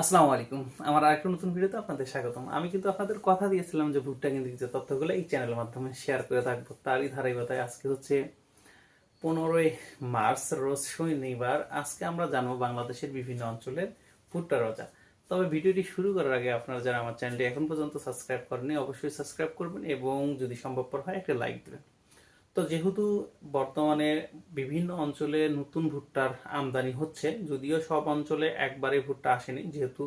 আসসালামু আলাইকুম। আমার আরেকটা নতুন ভিডিওতে আপনাদের স্বাগতম। আমি কিন্তু আপনাদের কথা দিয়েছিলাম যে ভুট্টা কেন্দ্রিক যে তথ্যগুলো এই চ্যানেলের মাধ্যমে শেয়ার করে থাকব। তারই ধারাবাহিকতায় আজকে হচ্ছে পনেরোই মার্চ, রোজ শনিবার। আজকে আমরা জানব বাংলাদেশের বিভিন্ন অঞ্চলের ভুট্টা রোজা। তবে ভিডিওটি শুরু করার আগে আপনারা যারা আমার চ্যানেলটি এখন পর্যন্ত সাবস্ক্রাইব করেনি অবশ্যই সাবস্ক্রাইব করবেন এবং যদি সম্ভবপর হয়, একটা লাইক দেবেন। তো যেহেতু বর্তমানে বিভিন্ন অঞ্চলে নতুন ভুট্টার আমদানি হচ্ছে, যদিও সব অঞ্চলে একবারে ভুট্টা আসেনি, যেহেতু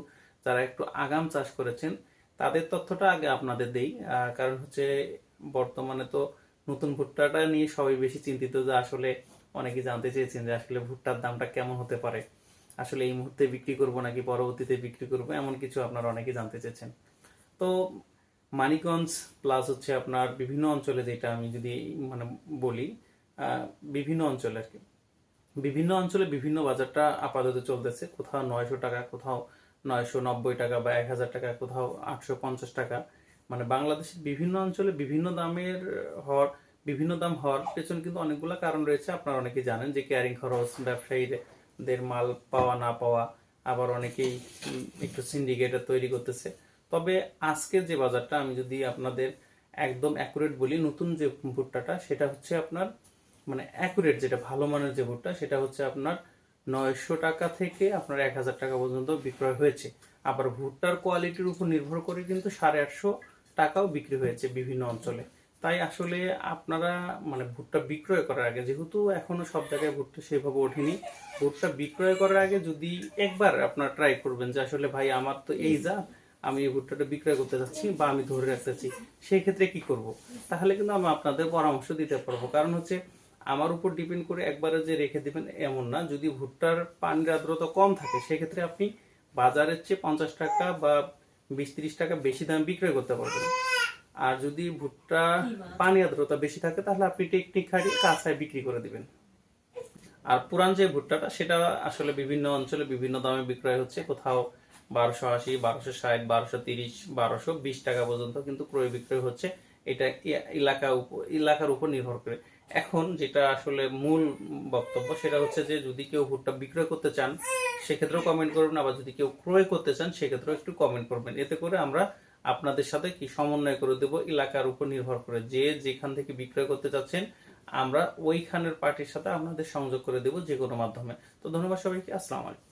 যারা একটু আগাম চাষ করেছেন, তাদের তথ্যটা আগে আপনাদের দেই। কারণ হচ্ছে বর্তমানে তো নতুন ভুট্টাটা নিয়ে সবাই বেশি চিন্তিত যে আসলে অনেকে জানতে চেয়েছেন যে আসলে ভুট্টার দামটা কেমন হতে পারে। আসলে এই মুহূর্তে বিক্রি করব নাকি পরবর্তীতে বিক্রি করব, এমন কিছু আপনারা অনেকে জানতে চেয়েছেন। তো মানিকগঞ্জ প্লাস হচ্ছে আপনার বিভিন্ন অঞ্চলে যেটা আমি যদি মানে বলি বিভিন্ন অঞ্চলে আর কি বিভিন্ন অঞ্চলে বিভিন্ন বাজারটা আপাতত চলতেছে। কোথাও নয়শো টাকা, কোথাও নয়শো নব্বই টাকা বা এক হাজার টাকা, কোথাও আটশো পঞ্চাশ টাকা। মানে বাংলাদেশের বিভিন্ন অঞ্চলে বিভিন্ন দামের হওয়ার, বিভিন্ন দাম হওয়ার পেছনে কিন্তু অনেকগুলো কারণ রয়েছে। আপনারা অনেকে জানেন যে ক্যারিং খরচ, ব্যবসায়ীদের মাল পাওয়া না পাওয়া, আবার অনেকেই একটু সিন্ডিকেটর তৈরি করতেছে। তবে আজকের যে বাজারটা, আমি যদি আপনাদের একদম অ্যাকুরেট বলি, নতুন যে ভুট্টাটা, সেটা হচ্ছে আপনার মানে অ্যাকুরেট যেটা, ভালো মানের যে ভুট্টা, সেটা হচ্ছে আপনার নয়শো টাকা থেকে আপনার এক হাজার টাকা পর্যন্ত বিক্রয় হয়েছে। আবার ভুট্টার কোয়ালিটির উপর নির্ভর করে কিন্তু সাড়ে আটশো টাকাও বিক্রি হয়েছে বিভিন্ন অঞ্চলে। তাই আসলে আপনারা মানে ভুট্টা বিক্রয় করার আগে, যেহেতু এখনও সব জায়গায় ভুট্টা সেভাবে ওঠেনি, ভুট্টা বিক্রয় করার আগে যদি একবার আপনারা ট্রাই করবেন যে, আসলে ভাই, আমার তো এই যা আমি এই ভুট্টাটা বিক্রয় করতে চাচ্ছি বা আমি ধরে রাখতে সেই ক্ষেত্রে কি করব? তাহলে কিন্তু আমি আপনাদের পরামর্শ দিতে পারব। কারণ হচ্ছে, আমার উপর ডিপেন্ড করে একবারে যে রেখে দিবেন এমন না। যদি ভুট্টার পানির আর্দ্রতা কম থাকে, সেক্ষেত্রে আপনি বাজারের চেয়ে পঞ্চাশ টাকা বা বিশ ত্রিশ টাকা বেশি দাম বিক্রয় করতে পারবেন। আর যদি ভুট্টা পানি আর্দ্রতা বেশি থাকে, তাহলে আপনি টেকনিক খাটিয়ে কাঁচায় বিক্রি করে দিবেন। আর পুরান যে ভুট্টাটা, সেটা আসলে বিভিন্ন অঞ্চলে বিভিন্ন দামে বিক্রয় হচ্ছে। কোথাও বারোশো আশি, বারোশো ষাট, বারোশো তিরিশ, বারোশো বিশ টাকা পর্যন্ত কিন্তু ক্রয় বিক্রয় হচ্ছে। এটা এলাকা এলাকার উপর নির্ভর করে। এখন যেটা আসলে মূল বক্তব্য সেটা হচ্ছে যে, যদি কেউ ভুট্টা বিক্রয় করতে চান, সেক্ষেত্রেও কমেন্ট করবেন, আবার যদি কেউ ক্রয় করতে চান, সেক্ষেত্রেও একটু কমেন্ট করবেন। এতে করে আমরা আপনাদের সাথে কি সমন্বয় করে দেব, এলাকার উপর নির্ভর করে। যে যেখান থেকে বিক্রয় করতে চাচ্ছেন, আমরা ওইখানের পার্টির সাথে আপনাদের সংযোগ করে দেব যে কোনো মাধ্যমে। তো ধন্যবাদ সবাইকে, আসসালামু আলাইকুম।